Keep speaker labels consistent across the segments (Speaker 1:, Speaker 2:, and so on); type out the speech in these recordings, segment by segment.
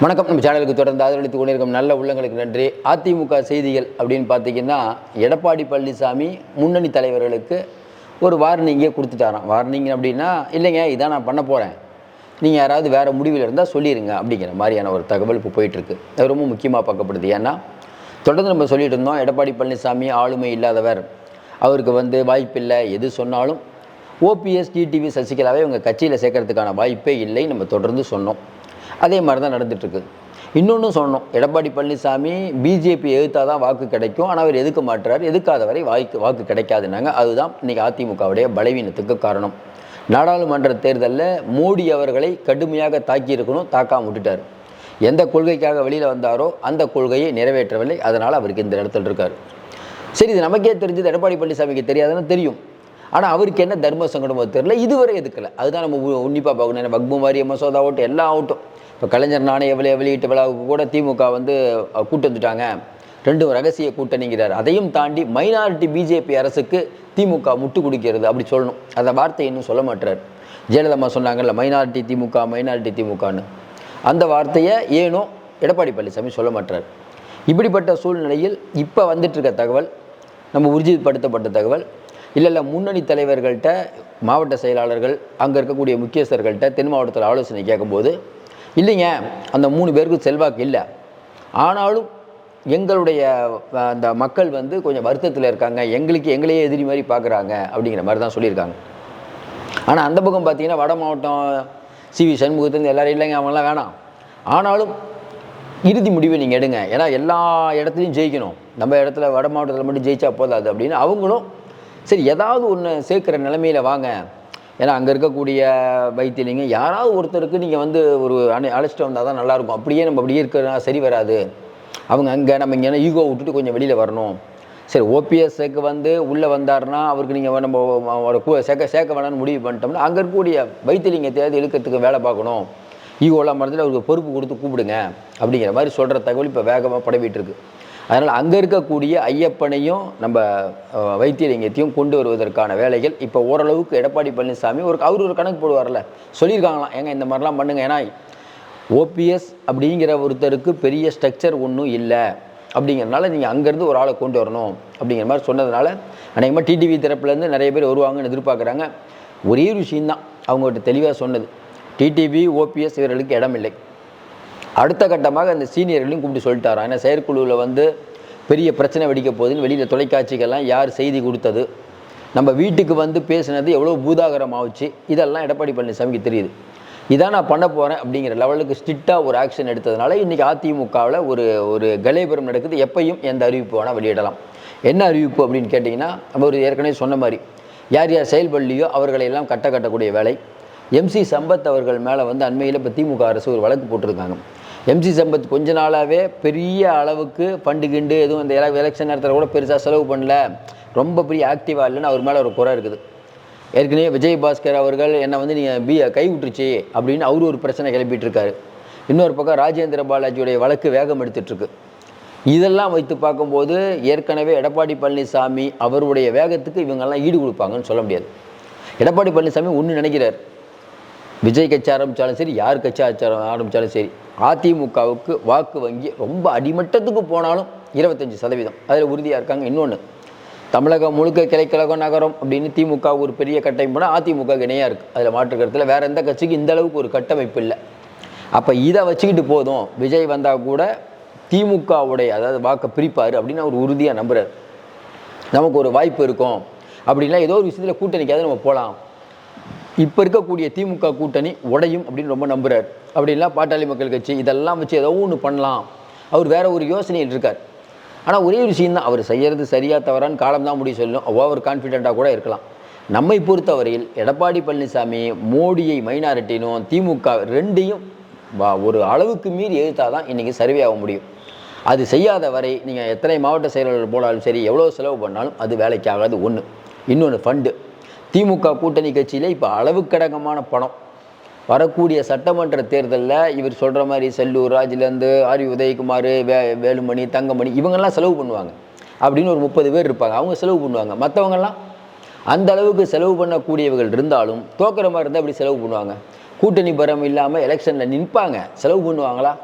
Speaker 1: வணக்கம். நம்ம சேனலுக்கு தொடர்ந்து ஆதரவளித்துக் கொண்டிருக்கும் நல்ல உள்ளங்களுக்கு நன்றி. அதிமுக செய்திகள் அப்படின்னு பார்த்தீங்கன்னா எடப்பாடி பழனிசாமி முன்னணி தலைவர்களுக்கு ஒரு வார்னிங்கே கொடுத்துட்டாராம். வார்னிங் அப்படின்னா இல்லைங்க இதான் நான் பண்ண போகிறேன் நீங்கள் யாராவது வேறு முடிவில் இருந்தால் சொல்லிடுங்க அப்படிங்கிற மாதிரியான ஒரு தகவல் இப்போ போயிட்டுருக்கு. அது ரொம்ப முக்கியமாக பார்க்கப்படுது. ஏன்னா தொடர்ந்து நம்ம சொல்லிட்டு இருந்தோம் எடப்பாடி பழனிசாமி ஆளுமை இல்லாதவர். அவருக்கு வந்து வாய்ப்பில்லை. எது சொன்னாலும் ஓபிஎஸ் டிடிவி சசிகலாவை இவங்க கட்சியில் சேர்க்கறதுக்கான வாய்ப்பே இல்லை. நம்ம தொடர்ந்து சொன்னோம். அதே மாதிரி தான் நடந்துகிட்ருக்கு இன்னொன்று சொன்னோம் எடப்பாடி பழனிசாமி பிஜேபி எதிர்த்தால் தான் வாக்கு கிடைக்கும். ஆனால் அவர் எதுக்க மாட்டுறாரு எதுக்காத வரை வாய்க்கு வாக்கு கிடைக்காதுன்னாங்க. அதுதான் இன்றைக்கி அதிமுகவுடைய பலவீனத்துக்கு காரணம். நாடாளுமன்ற தேர்தலில் மோடி அவர்களை கடுமையாக தாக்கியிருக்கணும் தாக்காம விட்டுட்டார். எந்த கொள்கைக்காக வெளியில் வந்தாரோ அந்த கொள்கையை நிறைவேற்றவில்லை. அதனால் அவருக்கு இந்த இடத்துல இருக்கார். சரி இது நமக்கே தெரிஞ்சது. எடப்பாடி பழனிசாமிக்கு தெரியாதுன்னு தெரியும். ஆனால் அவருக்கு என்ன தர்ம சங்கடமோ தெரியல. இதுவரை எதுக்கலை. அதுதான் நம்ம உன்னிப்பாக பார்க்கணும். ஏன்னா வக்பு வாரிய மசோதா ஆகட்டும் எல்லாம் ஆகட்டும் இப்போ கலைஞர் நாணய விலை வெளியீட்டு விழாவுக்கு கூட திமுக வந்து கூட்டு வந்துட்டாங்க. ரெண்டும் ரகசிய கூட்டணிங்கிறார். அதையும் தாண்டி மைனாரிட்டி பிஜேபி அரசுக்கு திமுக முட்டு கொடுக்கிறது அப்படி சொல்லணும். அந்த வார்த்தை இன்னும் சொல்ல மாட்டார் ஜெயலலிதா சொன்னாங்கல்ல மைனாரிட்டி திமுக மைனாரிட்டி திமுகன்னு. அந்த வார்த்தையை ஏனோ எடப்பாடி பழனிசாமி சொல்ல மாட்டார் இப்படிப்பட்ட சூழ்நிலையில் இப்போ வந்துட்டு இருக்க தகவல் நம்ம உறுதிப்படுத்தப்பட்ட தகவல் இல்லை இல்லை முன்னணி தலைவர்கள்ட்ட மாவட்ட செயலாளர்கள் அங்கே இருக்கக்கூடிய முக்கியஸ்தர்கள்ட்ட தென் மாவட்டத்தில் ஆலோசனை கேட்கும்போது இல்லைங்க அந்த மூணு பேருக்கு செல்வாக்கு இல்லை. ஆனாலும் எங்களுடைய அந்த மக்கள் வந்து கொஞ்சம் வருத்தத்தில் இருக்காங்க. எங்களுக்கு எங்களையே எதிரி மாதிரி பார்க்குறாங்க அப்படிங்கிற மாதிரி தான் சொல்லியிருக்காங்க. ஆனால் அந்த பக்கம் பார்த்தீங்கன்னா வட மாவட்டம் சி வி சண்முகத்துலேருந்து எல்லாரும் இல்லைங்க அவங்களாம் வேணாம். ஆனாலும் இறுதி முடிவை நீங்கள் எடுங்க. ஏன்னா எல்லா இடத்துலையும் ஜெயிக்கணும். நம்ம இடத்துல வட மாவட்டத்தில் மட்டும் ஜெயிச்சா போதாது அப்படின்னு அவங்களும் சரி ஏதாவது ஒன்று சேர்க்குற நிலைமையில வாங்க. ஏன்னா அங்கே இருக்கக்கூடிய வைத்தியலிங்க யாராவது ஒருத்தருக்கு நீங்கள் வந்து ஒரு அணை அழைச்சிட்டு வந்தால் தான் நல்லாயிருக்கும். அப்படியே நம்ம அப்படியே இருக்கிற சரி வராது. அவங்க அங்கே நம்ம இங்கே ஈகோ விட்டுட்டு கொஞ்சம் வெளியில் வரணும். சரி ஓபிஎஸ்க்கு வந்து உள்ளே வந்தாருன்னா அவருக்கு நீங்கள் நம்ம சேர்க்க சேர்க்க வேணாம்னு முடிவு பண்ணிட்டோம்னா அங்கே இருக்கக்கூடிய வைத்தியலிங்கத்தையாவது இழுக்கிறதுக்கு வேலை பார்க்கணும். ஈகோலாம் மரத்தில் அவருக்கு பொறுப்பு கொடுத்து கூப்பிடுங்க. அப்படிங்கிற மாதிரி சொல்கிற தகவல் இப்போ வேகமாக படவிட்டுருக்கு அதனால் அங்கே இருக்கக்கூடிய ஐயப்பனையும் நம்ம வைத்தியலிங்கத்தையும் கொண்டு வருவதற்கான வேலைகள் இப்போ ஓரளவுக்கு எடப்பாடி பழனிசாமி ஒரு அவர் ஒரு கணக்கு போடுவார்ல சொல்லியிருக்காங்களாம் ஏங்க இந்த மாதிரிலாம் பண்ணுங்க ஏன்னா ஓபிஎஸ் அப்படிங்கிற ஒருத்தருக்கு பெரிய ஸ்ட்ரக்சர் ஒன்றும் இல்லை அப்படிங்கிறனால நீங்கள் அங்கேருந்து ஒரு ஆளை கொண்டு வரணும் அப்படிங்கிற மாதிரி சொன்னதுனால அநேகமாக டிடிவி தரப்புலேருந்து நிறைய பேர் வருவாங்கன்னு எதிர்பார்க்குறாங்க. ஒரே ஒரு விஷயம்தான் அவங்ககிட்ட தெளிவாக சொன்னது டிடிவி ஓபிஎஸ் இவர்களுக்கு இடமில்லை. அடுத்த கட்டமாக அந்த சீனியர்களையும் கூப்பிட்டு சொல்லிட்டாராம். ஏன்னா செயற்குழுவில் வந்து பெரிய பிரச்சனை வெடிக்க போகுதுன்னு வெளியில் தொலைக்காட்சிகள்லாம் யார் செய்தி கொடுத்தது? நம்ம வீட்டுக்கு வந்து பேசினது எவ்வளோ பூதாகரம் ஆச்சு இதெல்லாம் எடப்பாடி பழனிசாமிக்கு தெரியுது. இதான் நான் பண்ண போகிறேன் அப்படிங்கிற லெவலுக்கு ஸ்ட்ரிக்டாக ஒரு ஆக்ஷன் எடுத்ததுனால இன்றைக்கி அதிமுகவில் ஒரு ஒரு கலைபுரம் நடக்குது. எப்பையும் எந்த அறிவிப்பு வேணால் வெளியிடலாம். என்ன அறிவிப்பு அப்படின்னு கேட்டிங்கன்னா நம்ம ஒரு ஏற்கனவே சொன்ன மாதிரி யார் யார் செயல்படலையோ அவர்களை எல்லாம் கட்ட கட்டக்கூடிய வேலை. எம்சி சம்பத் அவர்கள் மேலே வந்து அண்மையில் இப்போ திமுக அரசு ஒரு வழக்கு போட்டிருக்காங்க. எம்சி சம்பத் கொஞ்ச நாளாகவே பெரிய அளவுக்கு ஃபண்டு கிண்டு எதுவும் இந்த எலெக்ஷன் நேரத்தில் கூட பெருசாக செலவு பண்ணல. ரொம்ப பெரிய ஆக்டிவாக இல்லைன்னு அவர் மேலே ஒரு குறை இருக்குது. ஏற்கனவே விஜய் பாஸ்கர் அவர்கள் என்னை வந்து நீங்கள் பி கை விட்டுருச்சு அப்படின்னு அவரு ஒரு பிரச்சனை கிளப்பிட்டு இருக்காரு இன்னொரு பக்கம் ராஜேந்திர பாலாஜியுடைய வழக்கு வேகம் எடுத்துட்ருக்கு இதெல்லாம் வைத்து பார்க்கும்போது ஏற்கனவே எடப்பாடி பழனிசாமி அவருடைய வேகத்துக்கு இவங்கெல்லாம் ஈடு கொடுப்பாங்கன்னு சொல்ல முடியாது. எடப்பாடி பழனிசாமி ஒன்று நினைக்கிறார். விஜய் கட்சி ஆரம்பித்தாலும் சரி யார் கட்சி ஆச்சாரம் ஆரம்பித்தாலும் சரி அதிமுகவுக்கு வாக்கு வங்கி ரொம்ப அடிமட்டத்துக்கு போனாலும் இருபத்தஞ்சி சதவீதம். அதில் உறுதியாக இருக்காங்க இன்னொன்று தமிழகம் முழுக்க கிளைக்கழகம் நகரம் அப்படின்னு திமுக ஒரு பெரிய கட்டமைப்பு போனால் அதிமுக இணையாக இருக்குது அதில் மாற்றுக்கிறதுல வேறு எந்த கட்சிக்கும் இந்த அளவுக்கு ஒரு கட்டமைப்பு இல்லை. அப்போ இதை வச்சுக்கிட்டு போதும் விஜய் வந்தால் கூட திமுகவுடைய அதாவது வாக்கை பிரிப்பார் அப்படின்னு அவர் உறுதியாக நம்புகிறார் நமக்கு ஒரு வாய்ப்பு இருக்கும் அப்படின்னா ஏதோ ஒரு விஷயத்தில் கூட்டணிக்காவது நம்ம போகலாம் இப்போ இருக்கக்கூடிய திமுக கூட்டணி உடையும் அப்படின்னு ரொம்ப நம்புகிறார் அப்படின்லாம் பாட்டாளி மக்கள் கட்சி இதெல்லாம் வச்சு ஏதோ ஒன்று பண்ணலாம். அவர் வேற ஒரு யோசனையில் இருக்கார். ஆனால் ஒரே விஷயம் தான் அவர் செய்கிறது சரியாக தவறான்னு காலம் தான் முடிவு சொல்லும் ஓவர் கான்ஃபிடெண்ட்டாக கூட இருக்கலாம். நம்மை பொறுத்தவரையில் எடப்பாடி பழனிசாமி மோடியை மைனாரிட்டினும் திமுக ரெண்டையும் வா- ஒரு அளவுக்கு மீறி எழுத்தால் தான் இன்றைக்கி சர்வே ஆக முடியும். அது செய்யாத வரை நீங்கள் எத்தனை மாவட்ட செயலாளர் போனாலும் சரி எவ்வளோ செலவு பண்ணாலும் அது வேலைக்கு ஆகாது. ஒன்று இன்னொன்று ஃபண்டு திமுக கூட்டணி கட்சியில் இப்போ அளவுக்கடகமான பணம். வரக்கூடிய சட்டமன்ற தேர்தலில் இவர் சொல்கிற மாதிரி செல்லூர் ராஜிலேருந்து ஆர் உதயகுமார் வே வேலுமணி தங்கமணி இவங்கெல்லாம் செலவு பண்ணுவாங்க. அப்படின்னு ஒரு முப்பது பேர் இருப்பாங்க. அவங்க செலவு பண்ணுவாங்க. மற்றவங்கெல்லாம் அந்த அளவுக்கு செலவு பண்ணக்கூடியவர்கள் இருந்தாலும் தோக்கிற மாதிரி இருந்தால் அப்படி செலவு பண்ணுவாங்க? கூட்டணி பரம் இல்லாமல் எலெக்ஷனில் நிற்பாங்க செலவு பண்ணுவாங்களா?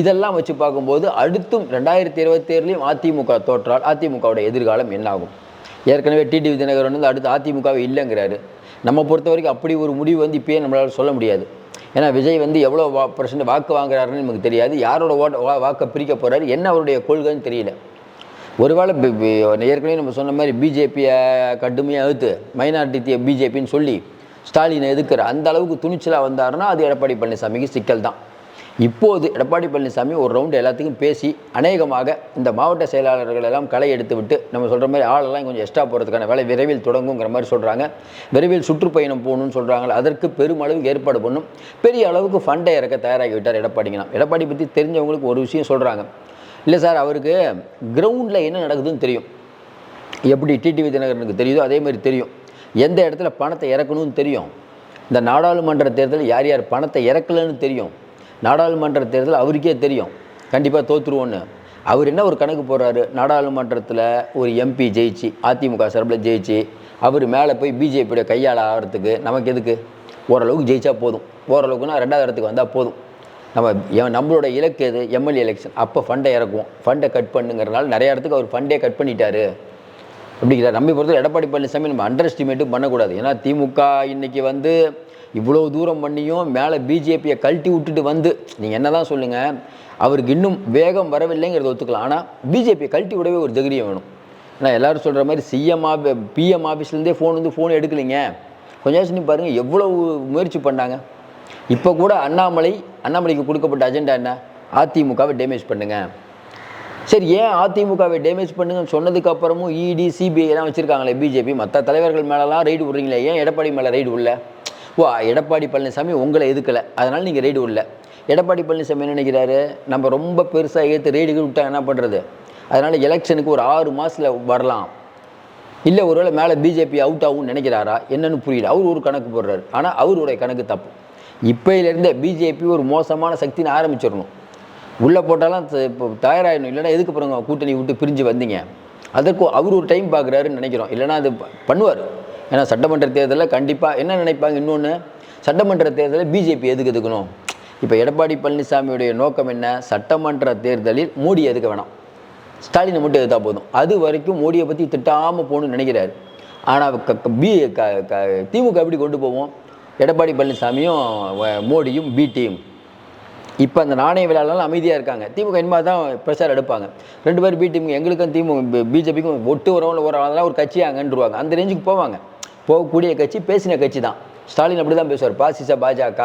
Speaker 1: இதெல்லாம் வச்சு பார்க்கும்போது அடுத்தும் ரெண்டாயிரத்தி இருபத்தேழுலையும் அதிமுக தோற்றால் அதிமுகவுடைய எதிர்காலம் என்னாகும்? ஏற்கனவே டிடிவி தினகரன் வந்து அடுத்து அதிமுகவே இல்லைங்கிறாரு. நம்ம பொறுத்த வரைக்கும் அப்படி ஒரு முடிவு வந்து இப்போயே நம்மளால் சொல்ல முடியாது. ஏன்னா விஜய் வந்து எவ்வளோ வா பர்சன்ட் வாக்கு வாங்குறாருன்னு நமக்கு தெரியாது. யாரோட ஓட்ட வா வாக்கை பிரிக்க போகிறாரு என்ன அவருடைய கொள்கைன்னு தெரியல. ஒருவேளை ஏற்கனவே நம்ம சொன்ன மாதிரி பிஜேபியை கடுமையாக அழுத்து மைனாரிட்டி பிஜேபின்னு சொல்லி ஸ்டாலினை எதுக்குற அந்த அளவுக்கு துணிச்சலாக வந்தாருன்னா அது எடப்பாடி பழனிசாமிக்கு சிக்கல் தான். இப்போது எடப்பாடி பழனிசாமி ஒரு ரவுண்டு எல்லாத்துக்கும் பேசி அநேகமாக இந்த மாவட்ட செயலாளர்கள் எல்லாம் களை எடுத்து விட்டு நம்ம சொல்கிற மாதிரி ஆளெல்லாம் கொஞ்சம் எக்ஸ்ட்ரா போகிறதுக்கான வேலை விரைவில் தொடங்குங்கிற மாதிரி சொல்கிறாங்க விரைவில் சுற்றுப்பயணம் போகணும்னு சொல்கிறாங்க அதற்கு பெருமளவு ஏற்பாடு பண்ணும். பெரிய அளவுக்கு ஃபண்டை இறக்க தயாராகி விட்டார் எடப்பாடிங்கன்னா எடப்பாடி பற்றி தெரிஞ்சவங்களுக்கு ஒரு விஷயம் சொல்கிறாங்க இல்லை சார் அவருக்கு கிரவுண்டில் என்ன நடக்குதுன்னு தெரியும். எப்படி டிடிவி தினகரனுக்கு தெரியுதோ அதே மாதிரி தெரியும். எந்த இடத்துல பணத்தை இறக்கணும்னு தெரியும். இந்த நாடாளுமன்ற தேர்தலில் யார் யார் பணத்தை இறக்கலன்னு தெரியும். நாடாளுமன்ற தேர்தல் அவருக்கே தெரியும். கண்டிப்பாக தோற்றுருவோன்னு அவர் என்ன ஒரு கணக்கு போடுறாரு? நாடாளுமன்றத்தில் ஒரு எம்பி ஜெயிச்சு அதிமுக சார்பில் ஜெயிச்சு அவர் மேலே போய் பிஜேபியோட கையாள ஆகிறதுக்கு நமக்கு எதுக்கு? ஓரளவுக்கு ஜெயிச்சா போதும். ஓரளவுக்குனா ரெண்டாவது இடத்துக்கு வந்தால் போதும். நம்ம நம்மளோட இலக்கு எது? எம்எல்ஏ எலெக்ஷன் அப்போ ஃபண்டை இறக்குவோம். ஃபண்டை கட் பண்ணுங்கிறனால நிறைய இடத்துக்கு அவர் ஃபண்டே கட் பண்ணிட்டாரு. அப்படிங்கிறார் நம்மை பொறுத்த எடப்பாடி பழனிசாமி நம்ம அண்டர் எஸ்டிமேட்டும் பண்ணக்கூடாது. ஏன்னா திமுக இன்றைக்கி வந்து இவ்வளோ தூரம் பண்ணியும் மேலே பிஜேபியை கழட்டி விட்டுட்டு வந்து நீங்கள் என்ன தான் சொல்லுங்கள் அவருக்கு இன்னும் வேகம் வரவில்லைங்கிறத ஒத்துக்கலாம். ஆனால் பிஜேபியை கழட்டி விடவே ஒரு தைரியம் வேணும். ஏன்னா எல்லோரும் சொல்கிற மாதிரி சிஎம் ஆஃபி பிஎம் ஆஃபீஸ்லேருந்தே ஃபோன் வந்து ஃபோன் எடுக்கலைங்க. கொஞ்சம் யோசனை பாருங்கள் எவ்வளோ முயற்சி பண்ணாங்க. இப்போ கூட அண்ணாமலை அண்ணாமலைக்கு கொடுக்கப்பட்ட அஜெண்டா என்ன? அதிமுகவை டேமேஜ் பண்ணுங்கள் சரி ஏன் அதிமுகவை டேமேஜ் பண்ணுங்கன்னு சொன்னதுக்கு அப்புறமும் இடி சிபிஐலாம் வச்சுருக்காங்களே பிஜேபி மற்ற தலைவர்கள் மேலெலாம் ரைடு விடுறீங்களே ஏன் எடப்பாடி மேலே ரைடு விடல? ஓ எடப்பாடி பழனிசாமி உங்களை எதுக்கலை? அதனால் நீங்கள் ரைடு விடல எடப்பாடி பழனிசாமி என்ன நினைக்கிறாரு? நம்ம ரொம்ப பெருசாக ஏற்று ரைடுகள் விட்டா என்ன பண்ணுறது அதனால் எலெக்ஷனுக்கு ஒரு ஆறு மாதத்தில் வரலாம். இல்லை ஒருவேளை மேலே பிஜேபி அவுட் ஆகும்னு நினைக்கிறாரா? என்னன்னு புரியல. அவர் ஒரு கணக்கு போடுறாரு. ஆனால் அவருடைய கணக்கு தப்பு. இப்பையிலேருந்தே பிஜேபி ஒரு மோசமான சக்தின்னு ஆரம்பிச்சிடணும். உள்ளே போட்டாலும் இப்போ தயாராகிடணும் இல்லைன்னா எதுக்கு பிறங்க கூட்டணி விட்டு பிரிஞ்சு வந்தீங்க? அதற்கும் அவர் ஒரு டைம் பார்க்குறாருன்னு நினைக்கிறோம். இல்லைன்னா அது பண்ணுவார். ஏன்னா சட்டமன்ற தேர்தலில் கண்டிப்பாக என்ன நினைப்பாங்க இன்னொன்று சட்டமன்ற தேர்தலில் பிஜேபி எதுக்கு எதுக்கணும்? இப்போ எடப்பாடி பழனிசாமியுடைய நோக்கம் என்ன? சட்டமன்ற தேர்தலில் மோடி எதுக்க வேணாம். ஸ்டாலினை மட்டும் எதிர்த்தா போதும். அது வரைக்கும் மோடியை பற்றி திட்டாமல் போகணும்னு நினைக்கிறாரு. ஆனால் க- பி க- க- திமுக எப்படி கொண்டு போவோம்? எடப்பாடி பழனிசாமியும் மோடியும் பி டீம். இப்போ அந்த நாணய விழாலாம் அமைதியாக இருக்காங்க. திமுக இனிமே தான் பிரச்சாரம் எடுப்பாங்க. ரெண்டு பேரும் பி டீமுக்கு எங்களுக்கும் திமுக பிஜேபிக்கும் ஒட்டு உறவுல ஒரு அதெல்லாம் ஒரு கட்சியாங்கன்றுவாங்க அந்த ரேஞ்சுக்கு போவாங்க. போகக்கூடிய கட்சி பேசின கட்சி தான். ஸ்டாலின் அப்படி தான் பேசுவார். பாசிச பாஜக.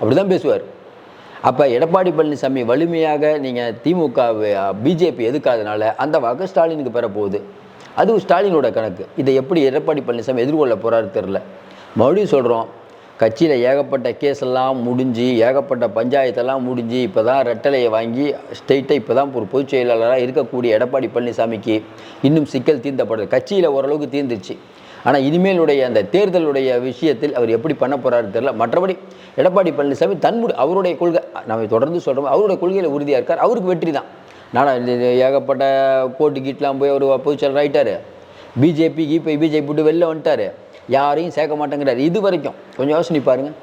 Speaker 1: அப்படி தான் பேசுவார். அப்போ எடப்பாடி பழனிசாமி வலிமையாக நீங்கள் திமுக பிஜேபி எதுக்காதனால அந்த வாக்கு ஸ்டாலினுக்கு பெறப்போகுது. அது ஸ்டாலினோட கணக்கு. இதை எப்படி எடப்பாடி பழனிசாமி எதிர்கொள்ள போகிறாரு தெரில மறுபடியும் சொல்கிறோம் கட்சியில் ஏகப்பட்ட கேஸ் எல்லாம் முடிஞ்சு ஏகப்பட்ட பஞ்சாயத்தெல்லாம் முடிஞ்சு இப்போ தான் ரெட்டலையை வாங்கி ஸ்ட்ரெயிட்டாக இப்போ தான் ஒரு பொதுச் செயலாளராக இருக்கக்கூடிய எடப்பாடி பழனிசாமிக்கு இன்னும் சிக்கல் தீர்ந்தப்படுது கட்சியில் ஓரளவுக்கு தீர்ந்துருச்சு. ஆனால் இனிமேலுடைய அந்த தேர்தலுடைய விஷயத்தில் அவர் எப்படி பண்ண போகிறாரு தெரியல. மற்றபடி எடப்பாடி பழனிசாமி தன்முடி அவருடைய கொள்கை நம்ம தொடர்ந்து சொல்கிறோம் அவருடைய கொள்கையில் உறுதியாக இருக்கார். அவருக்கு வெற்றி தான். நான் இது ஏகப்பட்ட கோர்ட்டு கீட்லாம் போய் அவர் பொதுச்செயலர் ஆகிட்டார் பிஜேபி இப்போ பிஜேபி விட்டு வெளில வந்துட்டாரு. யாரையும் சேர்க்க மாட்டேங்கிறார். இது வரைக்கும் கொஞ்சம் யோசனை பாருங்கள்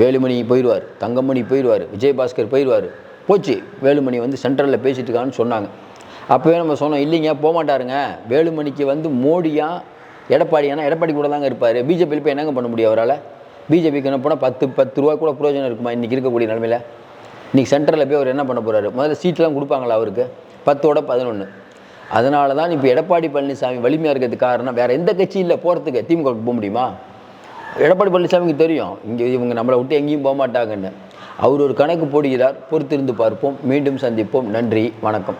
Speaker 1: வேலுமணி போயிடுவார் தங்கமணி போயிடுவார் விஜயபாஸ்கர் போயிடுவார் போச்சு வேலுமணி வந்து சென்ட்ரலில் பேசிட்டு இருக்கான்னு சொன்னாங்க. அப்போவே நம்ம சொன்னோம் இல்லைங்க போக மாட்டாருங்க வேலுமணிக்கு வந்து மோடியாக எடப்பாடி எடப்பாடியானா எடப்பாடி கூட தாங்க இருப்பார். பிஜேபியில் போய் என்னங்க பண்ண முடியும் அவரால்? பிஜேபிக்கு என்ன போனால் பத்து பத்து ரூபா கூட பிரயோஜனம் இருக்குமா இன்றைக்கி இருக்கக்கூடிய நிலமையில? இன்றைக்கி சென்டரில் போய் அவர் என்ன பண்ண போகிறாரு முதல்ல சீட்லாம் கொடுப்பாங்களா அவருக்கு? பத்தோட பதினொன்று அதனால தான் இப்போ எடப்பாடி பழனிசாமி வலிமையாக இருக்கிறதுக்கு காரணம் வேறு எந்த கட்சி இல்லை போகிறதுக்கு திமுக போக முடியுமா? எடப்பாடி பழனிசாமிக்கு தெரியும். இங்கே இவங்க நம்மளை விட்டு எங்கேயும் போக மாட்டாங்கன்னு. அவர் ஒரு கணக்கு போடுகிறார். பொறுத்திருந்து பார்ப்போம். மீண்டும் சந்திப்போம். நன்றி. வணக்கம்.